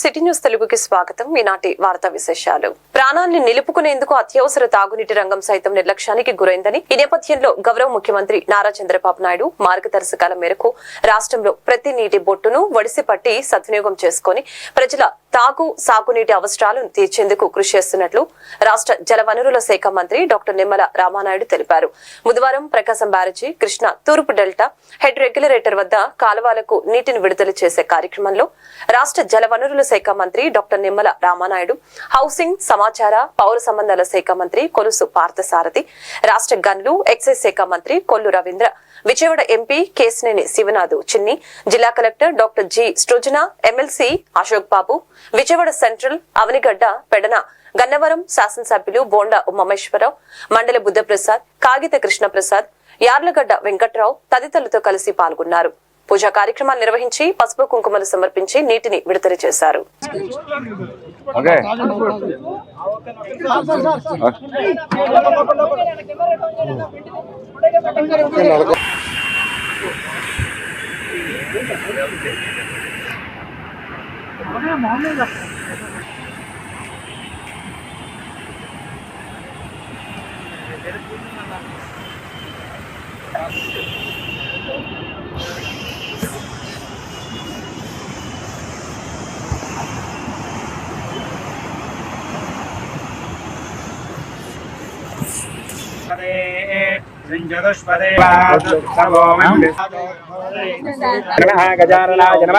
City news తెలుగుకి స్వాగతం. ఈనాటి వార్తా విశేషాలు. ప్రాణాన్ని నిలుపుకునేందుకు అత్యవసర తాగునీటి రంగం సైతం నిర్లక్ష్యానికి గురైందని ఈ నేపథ్యంలో గౌరవ ముఖ్యమంత్రి నారా చంద్రబాబు నాయుడు మార్గదర్శకాల మేరకు రాష్ట్రంలో ప్రతి నీటి బొట్టును వడిసిపట్టి సద్వినియోగం చేసుకుని ప్రజల తాగు సాగునీటి అవసరాలను తీర్చేందుకు కృషి చేస్తున్నట్లు రాష్ట్ర జలవనరుల శాఖ మంత్రి డాక్టర్ నిమ్మల రామానాయుడు తెలిపారు. బుధవారం ప్రకాశం బ్యారేజీ కృష్ణ తూర్పు డెల్టా హెడ్ రెగ్యులరేటర్ వద్ద కాలువలకు నీటిని విడుదల చేసే కార్యక్రమంలో రాష్ట్ర జలవనరుల శాఖ మంత్రి డాక్టర్ నిమ్మల రామానాయుడు హౌసింగ్ సమాచార పౌర సంబంధాల శాఖ మంత్రి కొలుసు పార్థసారథి రాష్ట్ర గన్లు ఎక్సైజ్ శాఖ మంత్రి కొల్లు రవీంద్ర విజయవాడ ఎంపీ కేసినేని శివనాథ్ చిన్ని జిల్లా collector doctor G Srujana MLC Ashok Babu Vijayawada central Avanigadda Pedana Gannavaram శాసనసభ్యులు బోండా ఉమామేశ్వరరావు మండలి బుద్ధప్రసాద్ కాగిత కృష్ణప్రసాద్ యార్లగడ్డ వెంకట్రావు తదితరులతో కలిసి పాల్గొన్నారు. పూజా కార్యక్రమాలు నిర్వహించి పసుపు కుంకుమలు సమర్పించి నీటిని విడుదల చేశారు. ఓకే. చతుష్పదే నమ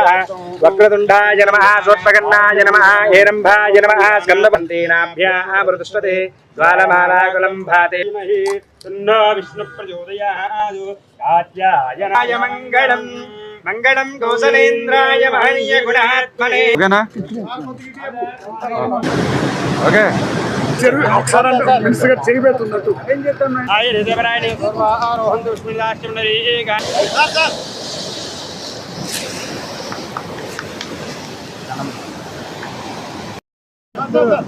వక్రతుండాయ నమ సోత్పకర్ణాయ నమ హేరంభాయ నమ స్కందపంతేనాభ్యామృతస్వతే జ్వాలమాలాకులం భాతే సున్నో విష్ణు ప్రచోదయాదు కాత్యాయనాయ మంగళం కౌసలేంద్రాయ మహనీయ గుణాత్మనే. ఓకేనా? ఓకే. ఆయ దేవరాయని ఆరోహంతు బిస్మిల్లాహిర్ రహమానిర్ రహీం హిరణ్యవర్ణాంబరణీం సోన్నసత్రయాం సర్వాం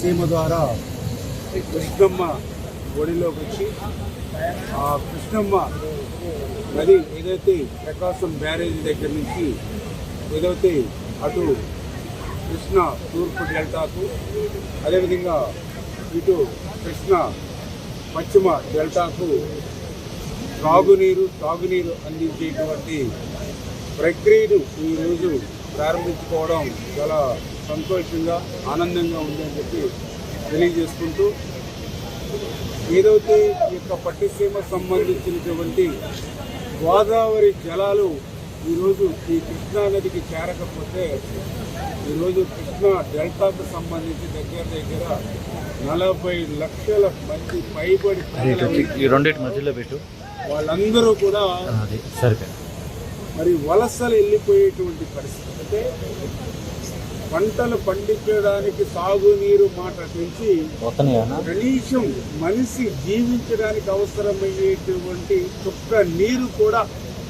సీమ ద్వారా కృష్ణమ్మ ఒడిలోకి వచ్చి ఆ కృష్ణమ్మ నది ఏదైతే ప్రకాశం బ్యారేజ్ దగ్గర నుంచి ఏదైతే అటు కృష్ణ తూర్పు డెల్టాకు అదేవిధంగా ఇటు కృష్ణ పశ్చిమ డెల్టాకు త్రాగునీరు తాగునీరు అందించేటువంటి ప్రక్రియను ఈరోజు ప్రారంభించుకోవడం చాలా సంతోషంగా ఆనందంగా ఉందని చెప్పి తెలియజేసుకుంటూ ఏదైతే ఈ యొక్క పట్టిసీమ సంబంధించినటువంటి గోదావరి జలాలు ఈరోజు ఈ కృష్ణా నదికి చేరకపోతే ఈరోజు కృష్ణా డెల్టాకు సంబంధించి దగ్గర దగ్గర నలభై లక్షల మంది పైబడి రెండింటి మధ్యలో పెట్టు. వాళ్ళందరూ కూడా అది మరి వలసలు వెళ్ళిపోయేటువంటి పరిస్థితి. అంటే పంటలు పండించడానికి సాగునీరు మాట నుంచి వస్తున్నాయా? కనీసం మనిషి జీవించడానికి అవసరమయ్యేటువంటి చుక్క నీరు కూడా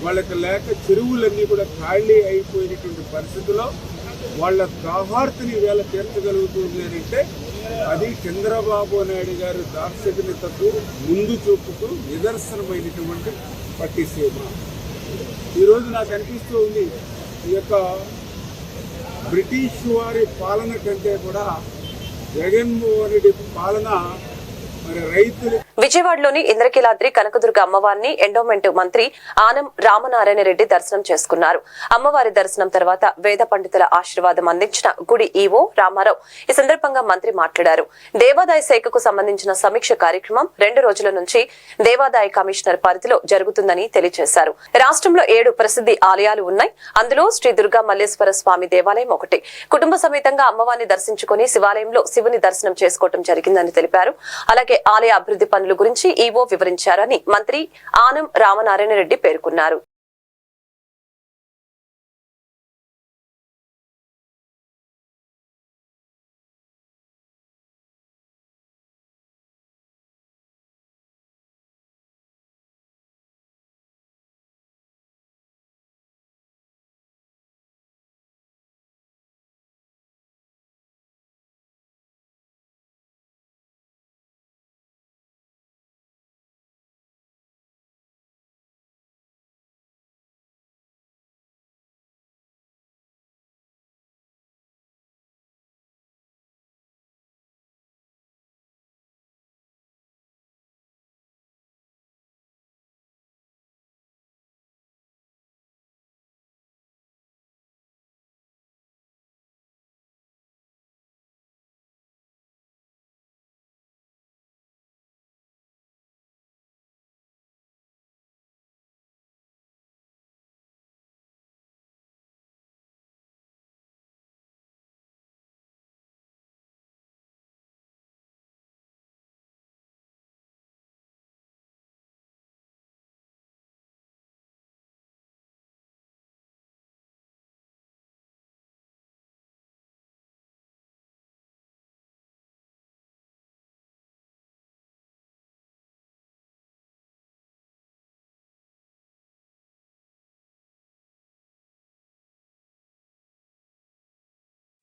వాళ్ళకి లేక చెరువులన్నీ కూడా ఖాళీ అయిపోయినటువంటి పరిస్థితిలో వాళ్ళ దాహార్తిని వేళ తీర్చగలుగుతుంది అని అంటే అది చంద్రబాబు నాయుడు గారి దార్శనికతకు ముందు చూపుతూ నిదర్శనమైనటువంటి పట్టిసీమ. ఈరోజు నాకు అనిపిస్తూ ఉంది ఈ యొక్క బ్రిటిష్ వారి పాలన కంటే కూడా జగన్మోహన్ రెడ్డి పాలన మరి రైతులు విజయవాడలోని ఇంద్రకీలాద్రి కనకదుర్గ అమ్మవారిని ఎండోమెంట్ మంత్రి ఆనం రామనారాయణ రెడ్డి దర్శనం చేసుకున్నారు. అమ్మవారి దర్శనం తర్వాత వేద పండితుల ఆశీర్వాదం అందించిన గుడి ఈవో రామారావు ఈ సందర్భంగా మంత్రి మాట్లాడారు. దేవాదాయ శాఖకు సంబంధించిన సమీక్ష కార్యక్రమం రెండు రోజుల నుంచి దేవాదాయ కమిషనర్ పరిధిలో జరుగుతుందని తెలియజేశారు. రాష్ట్రంలో ఏడు ప్రసిద్ధి ఆలయాలు ఉన్నాయి. అందులో శ్రీ దుర్గా మల్లేశ్వర స్వామి దేవాలయం ఒకటి. కుటుంబ సమేతంగా అమ్మవారిని దర్శించుకుని శివాలయంలో శివుని దర్శనం చేసుకోవడం జరిగిందని తెలిపారు. అలాగే ఆలయ అభివృద్ధి పనుల గురించి ఈవో వివరించారని మంత్రి ఆనం రామనారాయణ రెడ్డి పేర్కొన్నారు.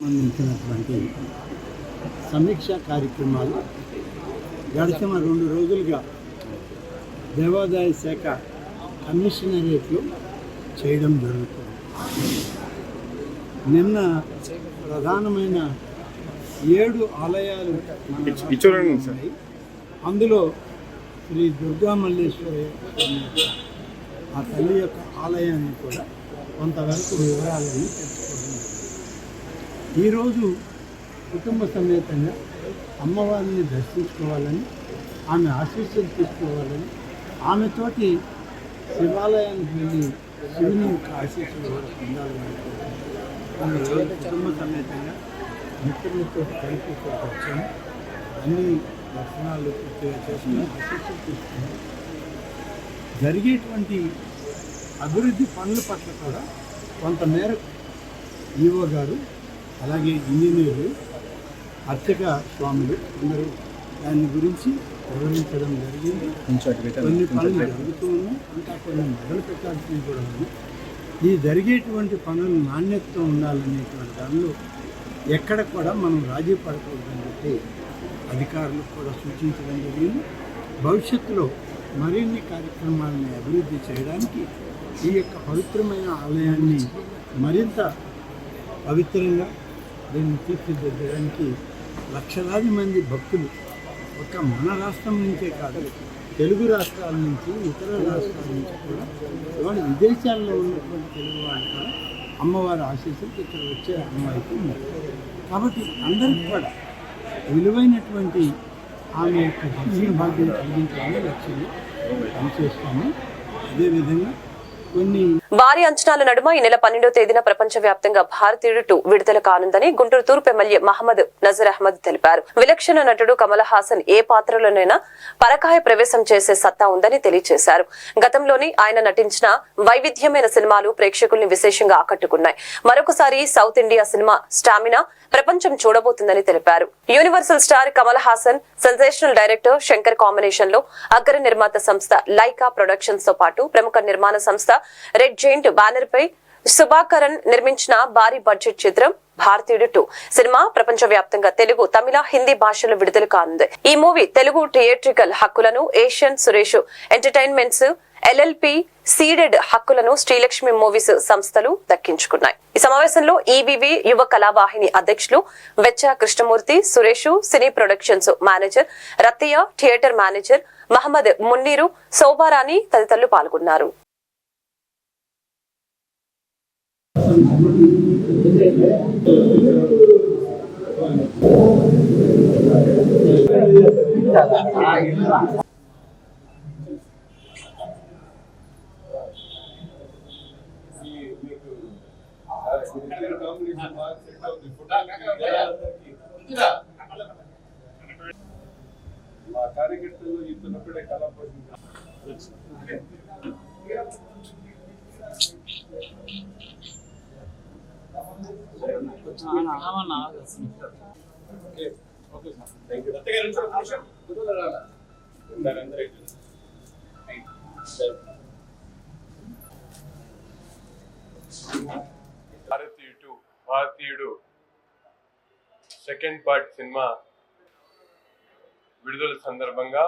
సంబంధించినటువంటి సమీక్ష కార్యక్రమాలు గడిచిన రెండు రోజులుగా దేవాదాయ శాఖ కమిషనరేట్లు చేయడం జరుగుతుంది నిన్న ప్రధానమైన ఏడు ఆలయాలు. అందులో శ్రీ దుర్గా మల్లేశ్వరి ఆ తల్లి యొక్క ఆలయాన్ని కూడా కొంతవరకు వివరాలని జరిగింది. ఈరోజు కుటుంబ సమేతంగా అమ్మవారిని దర్శించుకోవాలని ఆమె ఆశీస్సులు తీసుకోవాలని ఆమెతోటి శివాలయానికి వెళ్ళి శివుని యొక్క ఆశీస్సులు పొందాలని కుటుంబ సమేతంగా మిత్రులతో కలిపి వచ్చాము. అన్ని దర్శనాలు పూర్తిగా చేసుకుని ఆశీస్సులు తీసుకున్నాం జరిగేటువంటి అభివృద్ధి పనుల పట్ల కూడా కొంతమేరకు ఈవో గారు అలాగే ఇంజనీర్లు అర్చక స్వాములు అందరూ దాని గురించి వివరించడం జరిగింది. కొన్ని పనులు జరుగుతూ ఉన్నాయి. ఇంకా కొన్ని మొదలు పెట్టాల్సినవి కూడా ఉన్నాయి. ఈ జరిగేటువంటి పనులు నాణ్యతతో ఉండాలనేటువంటి దానిలో ఎక్కడ కూడా మనం రాజీ పడకూడదని చెప్పి అధికారులకు కూడా సూచించడం జరిగింది. భవిష్యత్తులో మరిన్ని కార్యక్రమాలను అభివృద్ధి చేయడానికి ఈ యొక్క పవిత్రమైన ఆలయాన్ని మరింత పవిత్రంగా దీన్ని తీర్చిదిద్దడానికి లక్షలాది మంది భక్తులు ఒక మన రాష్ట్రం నుంచే కాదు తెలుగు రాష్ట్రాల నుంచి ఇతర రాష్ట్రాల నుంచి కూడా ఇవాళ విదేశాల్లో ఉన్నటువంటి తెలుగు వాళ్ళు కూడా అమ్మవారి ఆశీస్సులు ఇక్కడ వచ్చే అమ్మాయికి ఉన్నారు. కాబట్టి అందరికీ కూడా విలువైనటువంటి ఆమె యొక్క దర్శన భాగ్యం కలిగించాలని లక్ష్యంగా పనిచేస్తాము. అదేవిధంగా భారీ అంచనాల నడుమ ఈ నెల పన్నెండో తేదీన ప్రపంచ వ్యాప్తంగా భారతీయుడు టూ విడుదల కానుందని గుంటూరు తూర్పు ఎమ్మెల్యే మహమ్మద్ నజర్ అహ్మద్ తెలిపారు. విలక్షణ నటుడు కమల్ హాసన్ ఏ పాత్రలోనైనా పరకాయ ప్రవేశం చేసే సత్తా ఉందని తెలియజేశారు గతంలోని ఆయన నటించిన వైవిధ్యమైన సినిమాలు ప్రేక్షకుల్ని విశేషంగా ఆకట్టుకున్నాయి. మరొకసారి సౌత్ ఇండియా సినిమా స్టామినా ప్రపంచం చూడబోతుందని తెలిపారు. Universal star Kamal Haasan sensational director Shankar కాంబినేషన్లో అగ్ర నిర్మాత సంస్థ లైకా ప్రొడక్షన్స్తో పాటు ప్రముఖ నిర్మాణ సంస్థ రెడ్ జైంట్ బ్యానర్ పై సుభాకరన్ నిర్మించిన భారీ బడ్జెట్ చిత్రం భారతీయుడు టూ. సినిమా ప్రపంచ వ్యాప్తంగా తెలుగు తమిళ హిందీ భాషలో విడుదల కానుంది. ఈ మూవీ తెలుగు థియేట్రికల్ హక్కులను Asian Suresh entertainments LLP ceded హక్కులను శ్రీలక్ష్మి మూవీస్ సంస్థలు దక్కించుకున్నాయి. ఈ సమావేశంలో ఈవీవి యువ కళావాహిని అధ్యక్షులు Vechcha Krishnamurthy Suresh cine productions manager Rattaiah theatre manager Mohammed Munneeru Shobharani తదితరులు పాల్గొన్నారు. Thank you. భారతీయుడు భారతీయుడు. సెకండ్ పార్ట్ సినిమా విడుదల సందర్భంగా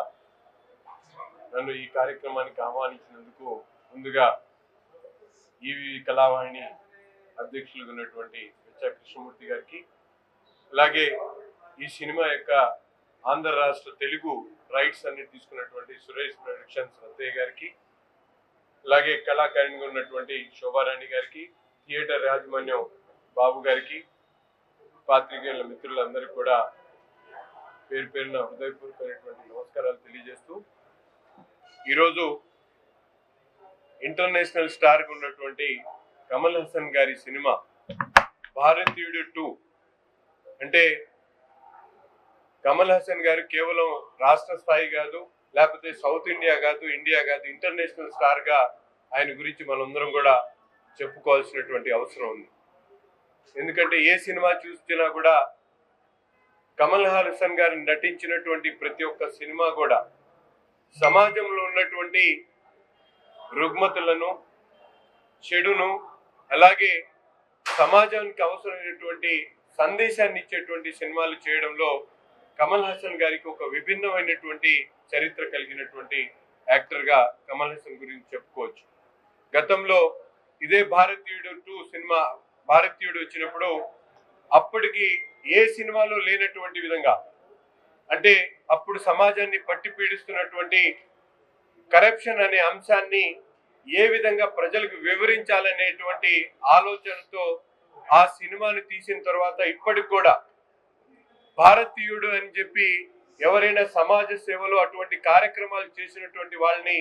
నన్ను ఈ కార్యక్రమానికి ఆహ్వానించినందుకు ముందుగా ఈవి కళావాహిని అధ్యక్షులుగా ఉన్నటువంటి వెచ్చ కృష్ణమూర్తి గారికి. అలాగే ఈ సినిమా యొక్క ఆంధ్ర రాష్ట్ర తెలుగు రైట్స్ అన్ని తీసుకున్నటువంటి సురేష్ ప్రొడక్షన్స్ రత్తయ్య గారికి అలాగే కళాకారిణిగా ఉన్నటువంటి శోభారాణి గారికి థియేటర్ యాజమాన్యం బాబు గారికి పాత్రికేయుల మిత్రులందరికీ కూడా పేరు పేరున హృదయపూర్వకమైనటువంటి నమస్కారాలు తెలియజేస్తూ ఈరోజు ఇంటర్నేషనల్ స్టార్ ఉన్నటువంటి కమల్ హాసన్ గారి సినిమా భారతీయుడు టూ. అంటే కమల్ హాసన్ గారు కేవలం రాష్ట్ర స్థాయి కాదు లేకపోతే సౌత్ ఇండియా కాదు ఇండియా కాదు ఇంటర్నేషనల్ స్టార్గా ఆయన గురించి మనందరం కూడా చెప్పుకోవాల్సినటువంటి అవసరం ఉంది. ఎందుకంటే ఏ సినిమా చూసినా కూడా కమల్ హాసన్ గారు నటించినటువంటి ప్రతి ఒక్క సినిమా కూడా సమాజంలో ఉన్నటువంటి రుగ్మతులను చెడును అలాగే సమాజానికి అవసరమైనటువంటి సందేశాన్ని ఇచ్చేటువంటి సినిమాలు చేయడంలో కమల్ హాసన్ గారికి ఒక విభిన్నమైనటువంటి చరిత్ర కలిగినటువంటి యాక్టర్గా కమల్ హాసన్ గురించి చెప్పుకోవచ్చు. గతంలో ఇదే భారతీయుడు టూ సినిమా భారతీయుడు వచ్చినప్పుడు అప్పటికి ఏ సినిమాలో లేనటువంటి విధంగా అంటే అప్పుడు సమాజాన్ని పట్టి పీడిస్తున్నటువంటి కరప్షన్ అనే అంశాన్ని ఏ విధంగా ప్రజలకు వివరించాలనేటువంటి ఆలోచనతో ఆ సినిమాని తీసిన తర్వాత ఇప్పటికి కూడా భారతీయుడు అని చెప్పి ఎవరైనా సమాజ సేవలో అటువంటి కార్యక్రమాలు చేసినటువంటి వాళ్ళని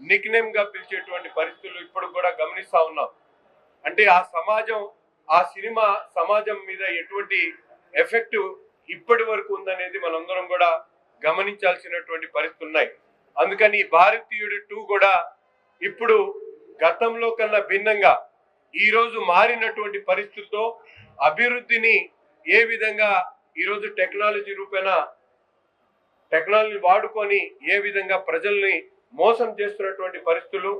నిక్నేమ్గా పిలిచేటువంటి పరిస్థితులు ఇప్పుడు కూడా గమనిస్తా ఉన్నాం. అంటే ఆ సమాజం ఆ సినిమా సమాజం మీద ఎటువంటి ఎఫెక్ట్ ఇప్పటి వరకు ఉందనేది మనందరం కూడా గమనించాల్సినటువంటి పరిస్థితులు ఉన్నాయి. అందుకని ఈ భారతీయుడు టూ కూడా ఇప్పుడు గతంలో కన్నా భిన్నంగా ఈరోజు మారినటువంటి పరిస్థితులతో అభివృద్ధిని ఏ విధంగా ఈరోజు టెక్నాలజీ రూపేణ టెక్నాలజీ వాడుకొని ఏ విధంగా ప్రజల్ని మోసం చేస్తున్నటువంటి పరిస్థితులు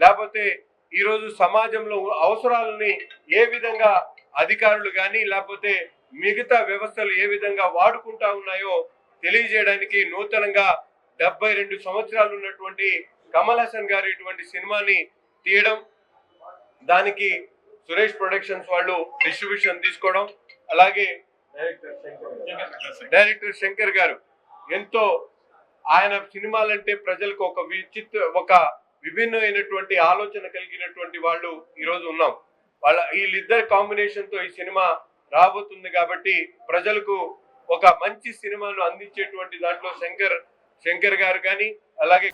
లేకపోతే ఈరోజు సమాజంలో అవసరాలని ఏ విధంగా అధికారులు కానీ లేకపోతే మిగతా వ్యవస్థలు ఏ విధంగా వాడుకుంటా ఉన్నాయో తెలియజేయడానికి నూతనంగా డెబ్బై రెండు సంవత్సరాలు ఉన్నటువంటి కమల్ హాసన్ గారు ఇటువంటి సినిమాని తీయడం దానికి సురేష్ ప్రొడక్షన్స్ వాళ్ళు డిస్ట్రిబ్యూషన్ తీసుకోవడం అలాగే డైరెక్టర్ శంకర్ గారు. ఎంతో ఆయన సినిమాలంటే ప్రజలకు ఒక విచిత్ర ఒక విభిన్నమైనటువంటి ఆలోచన కలిగినటువంటి వాళ్ళు ఈరోజు ఉన్నాం. వాళ్ళ వీళ్ళిద్దరి కాంబినేషన్తో ఈ సినిమా రాబోతుంది కాబట్టి ప్రజలకు ఒక మంచి సినిమాను అందించేటువంటి దాంట్లో శంకర్ శంకర్ గారు కానీ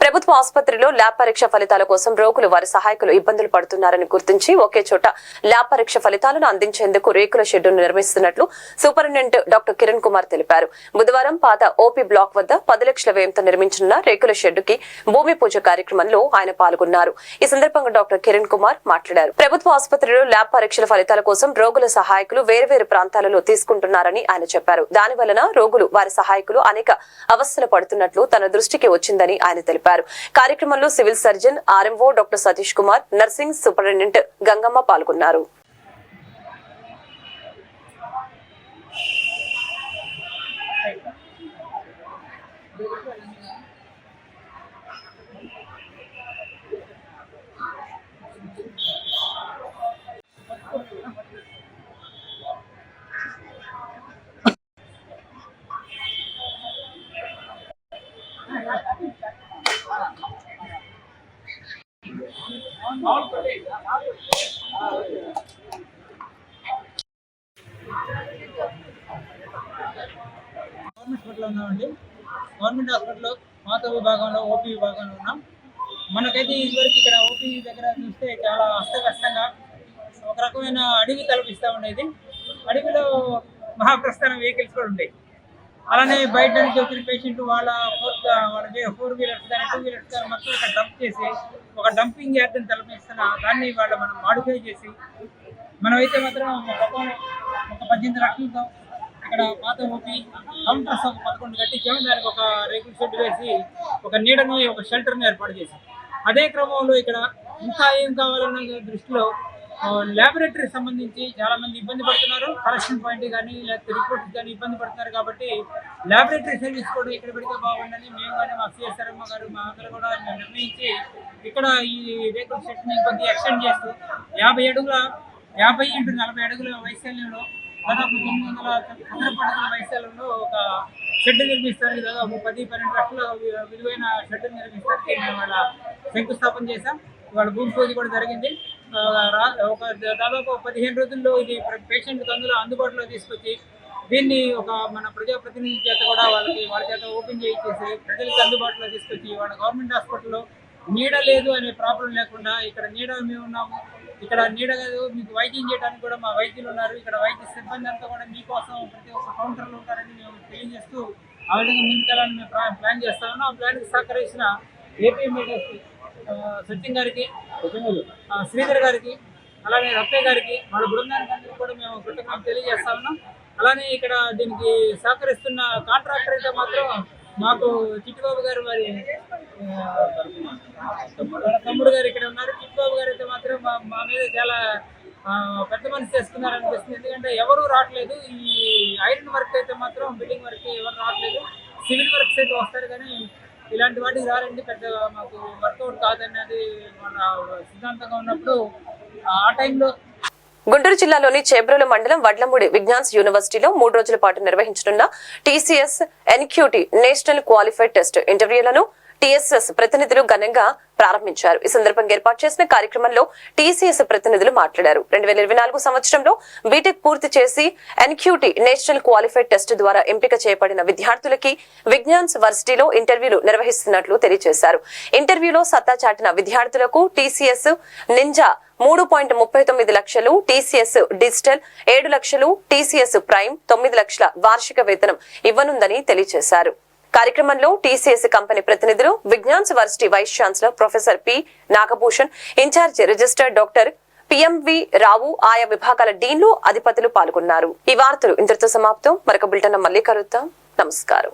ప్రభుత్వ ఆసుపత్రిలో ల్యాబ్ పరీక్ష ఫలితాల కోసం రోగులు వారి సహాయకులు ఇబ్బందులు పడుతున్నారని గుర్తించి ఒకే చోట ల్యాబ్ పరీక్ష ఫలితాలను అందించేందుకు రేకుల షెడ్డును నిర్మిస్తున్నట్లు సూపరింటెండెంట్ డాక్టర్ కిరణ్ కుమార్ తెలిపారు. బుధవారం పాత ఓపీ బ్లాక్ వద్ద పది లక్షల వ్యయంతో నిర్మించనున్న రేకుల షెడ్డుకి భూమి పూజ కార్యక్రమంలో ఆయన పాల్గొన్నారు. ఈ సందర్భంగా డాక్టర్ కిరణ్ కుమార్ మాట్లాడారు. ప్రభుత్వ ఆసుపత్రిలో ల్యాబ్ పరీక్షల ఫలితాల కోసం రోగుల సహాయకులు వేర్వేరు ప్రాంతాలలో తీసుకుంటున్నారని ఆయన చెప్పారు. దాని వలన రోగులు వారి సహాయకులు అనేక అవస్థలు పడుతున్నట్లు తన దృష్టికి వచ్చిందని ఆయన తెలిపారు. కార్యక్రమంలో civil surgeon RMO doctor Satish Kumar nursing superintendent Gangamma పాల్గొన్నారు. గవర్నమెంట్ హాస్పిటల్లో ఉన్నామండి. గవర్నమెంట్ హాస్పిటల్లో మాత విభాగంలో ఓపీ విభాగంలో ఉన్నాం. మనకైతే ఇదివరకు ఇక్కడ ఓపీ దగ్గర చూస్తే చాలా అస్తవ్యస్తంగా ఒక రకమైన అడవి తలపిస్తూ ఉండేది. అడవిలో మహాప్రస్థానం వెహికల్స్ కూడా ఉండేవి. అలానే బయట నుంచి వచ్చిన పేషెంట్ వాళ్ళ ఫోర్ వాళ్ళకి ఫోర్ వీలర్స్ కానీ టూ వీలర్స్ కానీ మొత్తం ఇక్కడ డంప్ చేసి ఒక డంపింగ్ యార్డ్ని తలపిస్తున్న దాన్ని వాళ్ళ మనం మాడిఫై చేసి మనమైతే మాత్రం మొత్తం ఒక పద్దెనిమిది లక్షలతో ఇక్కడ పాత ఊపి కౌంటర్స్ ఒక పదకొండు కట్టించాము దానికి ఒక రేకుల షెడ్ వేసి ఒక నీడని ఒక షెల్టర్ని ఏర్పాటు చేశాం. అదే క్రమంలో ఇక్కడ ఇంకా ఏం కావాలన్న దృష్టిలో ల్యాబొరేటరీ సంబంధించి చాలా మంది ఇబ్బంది పడుతున్నారు. కలెక్షన్ పాయింట్ కానీ లేకపోతే రిపోర్ట్స్ కానీ ఇబ్బంది పడుతున్నారు కాబట్టి ల్యాబొరేటరీ సర్వీస్ కూడా ఇక్కడ పెడితే బాగుండని మేము కానీ మా సిఎస్ఆర్ఎమ్మ గారు మా అందరూ కూడా నిర్ణయించి ఇక్కడ ఈ రేకుల సెట్ని కొద్దిగా ఎక్స్టెండ్ చేస్తూ యాభై అడుగుల యాభై ఇంటూ నలభై అడుగుల వైశాల్యంలో దాదాపు తొమ్మిది వందల చదరపు పడుగుల వైశాల్యంలో ఒక షెడ్ నిర్మిస్తారు. దాదాపు పది పన్నెండు లక్షల విలువైన షెడ్ నిర్మిస్తానికి మేము వాళ్ళ శంకుస్థాపన చేశాం. వాళ్ళ భూమి పూజ కూడా జరిగింది. ఒక దాదాపు పదిహేను రోజుల్లో ఇది పేషెంట్ అందులో అందుబాటులో తీసుకొచ్చి దీన్ని ఒక మన ప్రజాప్రతినిధి చేత కూడా వాళ్ళకి వాళ్ళ చేత ఓపెన్ చేయించేసి ప్రజలకు అందుబాటులో తీసుకొచ్చి వాళ్ళ గవర్నమెంట్ హాస్పిటల్లో నీడ లేదు అనే ప్రాబ్లం లేకుండా ఇక్కడ నీడ మేము ఉన్నాము. ఇక్కడ నీడ కాదు మీకు వైద్యం చేయడానికి కూడా మా వైద్యులు ఉన్నారు. ఇక్కడ వైద్య సిబ్బంది అంతా కూడా మీకోసం ప్రతి ఒక్క కౌంటర్లో ఉంటారని మేము తెలియజేస్తూ ఆ విధంగా ముందుకెళ్ళాలని మేము ప్లాన్ చేస్తా ఉన్నాం. ఆ ప్లాన్కి సహకరించిన ఏపీ మీడియా సత్యం గారికి శ్రీధర్ గారికి అలానే రత్తయ్య గారికి వాళ్ళ బృందానికి అందరికీ కూడా మేము కృతజ్ఞతలు తెలియజేస్తా ఉన్నాం. అలానే ఇక్కడ దీనికి సహకరిస్తున్న కాంట్రాక్టర్ అయితే మాత్రం మాకు చిట్టిబాబు గారు మరి తమ్ముడు గారు ఇక్కడ ఉన్నారు. చిట్టిబాబు గారు అయితే మాత్రం మా మీద చాలా పెద్ద మనిషి చేస్తున్నారు అనిపిస్తుంది. ఎందుకంటే ఎవరు రావట్లేదు. ఈ ఐరన్ వర్క్ అయితే మాత్రం బిల్డింగ్ వర్క్ ఎవరు రావట్లేదు. సివిల్ వర్క్స్ అయితే వస్తారు కానీ ఇలాంటి వాటికి రారండి పెద్దగా మాకు వర్కౌట్ కాదన్నది మన సిద్ధాంతంగా ఉన్నప్పుడు ఆ టైంలో గుంటూరు జిల్లాలోని చేబ్రోలు మండలం వడ్లమూడి విజ్ఞాన్స్ యూనివర్సిటీలో మూడు రోజుల పాటు నిర్వహించనున్న TCS NQT national qualified test ఇంటర్వ్యూలను TSS ప్రతినిధులు ఘనంగా ప్రారంభించారు. ఈ సందర్భంగా ఏర్పాటు చేసిన కార్యక్రమంలో టీసీఎస్ ప్రతినిధులు మాట్లాడారు. రెండు వేల ఇరవై నాలుగు సంవత్సరంలో బీటెక్ పూర్తి చేసి ఎన్క్యూటీ నేషనల్ క్వాలిఫైడ్ టెస్ట్ ద్వారా ఎంపిక చేయబడిన విద్యార్థులకి విజ్ఞాన్స్ వర్సిటీలో ఇంటర్వ్యూలు నిర్వహిస్తున్నట్లు తెలియజేశారు. ఇంటర్వ్యూలో సత్తా చాటిన విద్యార్థులకు టీసీఎస్ నింజా మూడు పాయింట్ ముప్పై తొమ్మిది లక్షలు టీసీఎస్ డిజిటల్ ఏడు లక్షలు టీసీఎస్ ప్రైమ్ తొమ్మిది లక్షల వార్షిక వేతనం ఇవ్వనుందని తెలియజేశారు. కార్యక్రమంలో టీసీఎస్ కంపెనీ ప్రతినిధులు Vignan's varsity vice chancellor professor P Nagabhushan incharge registered doctor PMV Rao ఆయా విభాగాల డీన్లు అధిపతులు పాల్గొన్నారు. ఈ వార్తలు ఇంతటితో సమాప్తం. మరొక బులెటిన్ మళ్ళీ కలుద్దాం. నమస్కారం.